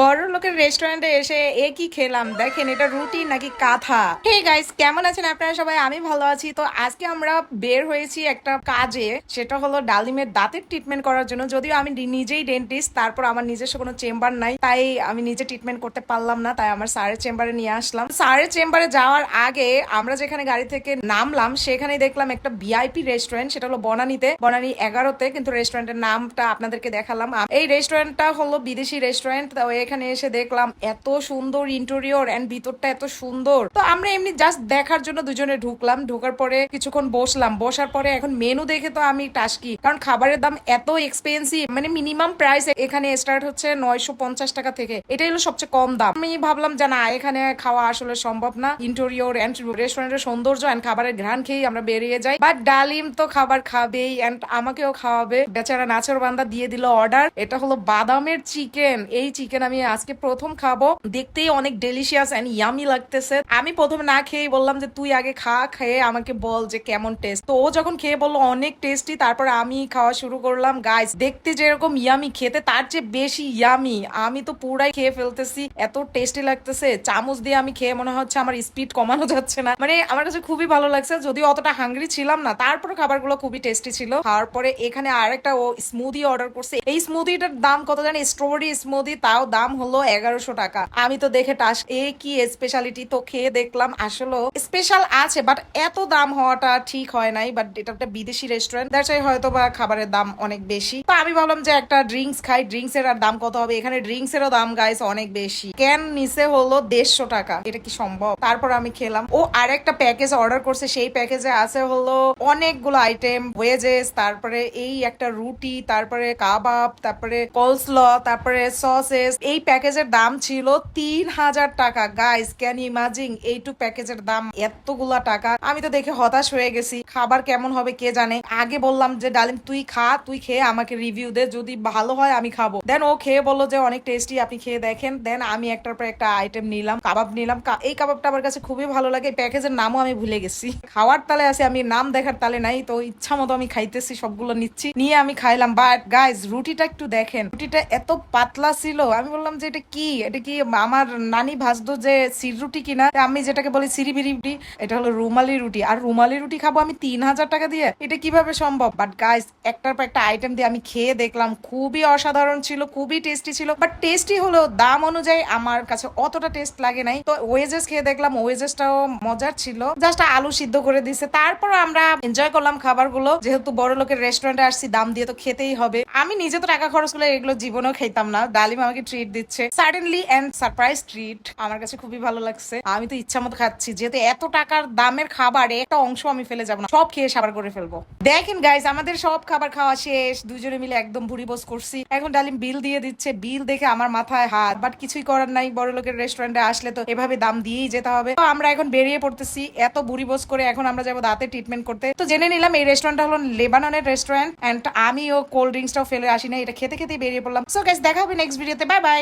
বড় লোকের রেস্টুরেন্টে এসে এ কি খেলাম? দেখেন, এটা রুটি নাকি কাঁথা? হে গাইস কেমন আছেন আপনারা সবাই? আমি ভালো আছি। তো আজকে আমরা বের হয়েছি একটা কাজে, সেটা হলো ডালিমের দাঁতের ট্রিটমেন্ট করার জন্য। যদিও আমি নিজেই ডেন্টিস্ট তারপর আমার নিজস্ব কোনো চেম্বার নাই, তাই আমি নিজে ট্রিটমেন্ট করতে পারলাম না, তাই আমার স্যারের চেম্বারে নিয়ে আসলাম। স্যারের চেম্বারে যাওয়ার আগে আমরা যেখানে গাড়ি থেকে নামলাম সেখানে দেখলাম একটা ভিআইপি রেস্টুরেন্ট সেটা হলো বনানীতে। বনানী এগারোতে, কিন্তু রেস্টুরেন্টের নামটা আপনাদেরকে দেখালাম। এই রেস্টুরেন্টটা হলো বিদেশি রেস্টুরেন্ট এখানে এসে দেখলাম এত সুন্দর ইন্টেরিয়র এন্ড ভিতরটা এত সুন্দর। তো আমরা এমনি জাস্ট দেখার জন্য দুজনে ঢুকলাম। ঢোকার পরে কিছুক্ষণ বসলাম। বসার পরে এখন মেনু দেখে তো আমি টাসকি। কারণ খাবারের দাম এত এক্সপেন্সিভ মানে মিনিমাম প্রাইস এখানে স্টার্ট হচ্ছে নয়শো পঞ্চাশ টাকা থেকে। এটাই হলো সবচেয়ে কম দাম। আমি ভাবলাম যে না, এখানে খাওয়া আসলে সম্ভব না। ইন্টেরিয়র এন্ড রেস্টুরেন্টের সৌন্দর্য এন্ড খাবারের ঘ্রাণ খেয়েই আমরা বেরিয়ে যাই। বাট ডালিম তো খাবার খাবেই এন্ড আমাকেও খাওয়াবে। বেচারা নাচর বান্দা দিয়ে দিল অর্ডার এটা হলো বাদামের চিকেন এই চিকেন আমি আজকে প্রথম খাব। দেখতেই অনেক ডেলিশিয়াস এন্ড ইয়ামি লাগতেছে। আমি প্রথমে না খেয়ে বললাম যে, তুই আগে খা, খেয়ে আমাকে বল যে কেমন টেস্ট তো ও যখন খেয়ে বলল, অনেক টেস্টি তারপর আমি খাওয়া শুরু করলাম। গাইস দেখতে যেরকম ইয়ামি খেতে তার চেয়ে বেশি ইয়ামি আমি তো পুরাই খেয়ে ফেলতেছি, এত টেস্টি লাগতেছে। চামচ দিয়ে আমি খেয়ে মনে হচ্ছে আমার স্পিড কমানো যাচ্ছে না। মানে আমার কাছে খুবই ভালো লাগছে, যদিও অতটা হাঙ্গরি ছিলাম না। তারপরে খাবারগুলো খুবই টেস্টি ছিল। খাওয়ার পরে এখানে আরেকটা ও স্মুদি অর্ডার করছে। এই স্মুদিটার দাম কত জানি? স্ট্রবেরি স্মুদি তাও দাম হলো এগারোশো টাকা। আমি তো দেখে টাস, এ কি স্পেশালিটি তো খেয়ে দেখলাম আসলে স্পেশাল আছে বাট এত দাম হওয়াটা ঠিক হয় নাই বাট এটা একটা বিদেশি রেস্টুরেন্ট দ্যাটস হয়তো বা খাবারের দাম অনেক বেশি। তো আমি ভাবলাম যে একটা ড্রিঙ্কস খাই ড্রিঙ্কস এর আর দাম কত হবে? এখানে ড্রিঙ্কস এরও দাম গাইস অনেক বেশি। ক্যান নিচে হলো দেড়শো টাকা? এটা কি সম্ভব? তারপর আমি খেলাম। ও আরেকটা প্যাকেজ অর্ডার করছে, সেই প্যাকেজে আছে হলো অনেকগুলো আইটেম ওয়েজেস তারপরে এই একটা রুটি, তারপরে কাবাব, তারপরে কলসল তারপরে সসেস এই প্যাকেজের দাম ছিল তিন হাজার টাকা। গাইস ক্যান ইমাজিং এইটুক প্যাকেজের দাম এতগুলা টাকা। আমি তো দেখে হতাশ হয়ে গেছি। খাবার কেমন হবে কে জানে? আগে বললাম যে, ডালিম, তুই খা, তুই খেয়ে আমাকে রিভিউ দে। যদি ভালো হয়, আমি খাব। দেন ও খেয়ে বলল যে, অনেক টেস্টি আপনি খেয়ে দেখেন। দেন আমি একটার পর একটা আইটেম নিলাম, কাবাব নিলাম। এই কাবাবটা আমার কাছে খুবই ভালো লাগে। প্যাকেজের নামও আমি ভুলে গেছি। খাওয়ার তালে আছে, আমি নাম দেখার তালে নাই, তো ইচ্ছা মতো আমি খাইতেছি, সবগুলো নিচ্ছি। নিয়ে আমি খাইলাম। বাট গাইজ রুটিটা একটু দেখেন। রুটিটা এত পাতলা ছিল, আমি বললাম যে এটা কি? এটা কি আমার নানি ভাজতো যে সির রুটি কিনা? আমি যেটাকে বলি সিরিবিরি রুটি, এটা হলো রুমালি রুটি। আর রুমালি রুটি খাব আমি তিন হাজার টাকা দিয়ে। এটা কীভাবে সম্ভব? বাট গাইস একটার পর একটা আইটেম দিয়ে আমি খেয়ে দেখলাম, খুবই অসাধারণ ছিল, খুবই টেস্টি ছিল। বাট টেস্টি হলেও দাম অনুযায়ী আমার কাছে অতটা টেস্ট লাগে নাই। তো ওয়েজেস খেয়ে দেখলাম ওয়েজেসটাও মজার ছিল। জাস্ট আলু সিদ্ধ করে দিছে। তারপর আমরা এনজয় করলাম খাবারগুলো। যেহেতু বড় লোকের রেস্টুরেন্টে আসছি, দাম দিয়ে তো খেতেই হবে। আমি নিজে তো টাকা খরচ করে এগুলো জীবনেও খেতাম না। ডালিম আমাকে ট্রিট দিচ্ছে। সাডেনলি এন্ড সারপ্রাইজ ট্রিট আমার কাছে খুবই ভালো লাগছে। আমি তো ইচ্ছা মতো খাচ্ছি, যেহেতু এত টাকার দামের খাবার একটা অংশ আমি ফেলে যাব না। সব খেয়ে সাবার করে ফেলব। দেখেন গাইজ আমাদের সব খাবার খাওয়া শেষ। দুজনে মিলে একদম ভুড়ি বস করছি। এখন ডালিম বিল দিয়ে দিচ্ছে। বিল দেখে আমার মাথায় হাত বাট কিছুই করার নাই। বড় লোকের রেস্টুরেন্টে আসলে তো এভাবে দাম দিয়েই যেতে হবে। তো আমরা এখন বেরিয়ে পড়তেছি। এত বুড়ি বস করে এখন আমরা যাব দাঁতে ট্রিটমেন্ট করতে। তো জেনে নিলাম এই রেস্টুরেন্টটা হলো লেবাননের রেস্টুরেন্ট এন্ড আমি ও কোল্ড ড্রিঙ্কসটাও ফেলে আসি না এটা খেতে খেতে বেরিয়ে পড়লাম। সো গাইস দেখা হবে নেক্সট ভিডিওতে বাই বাই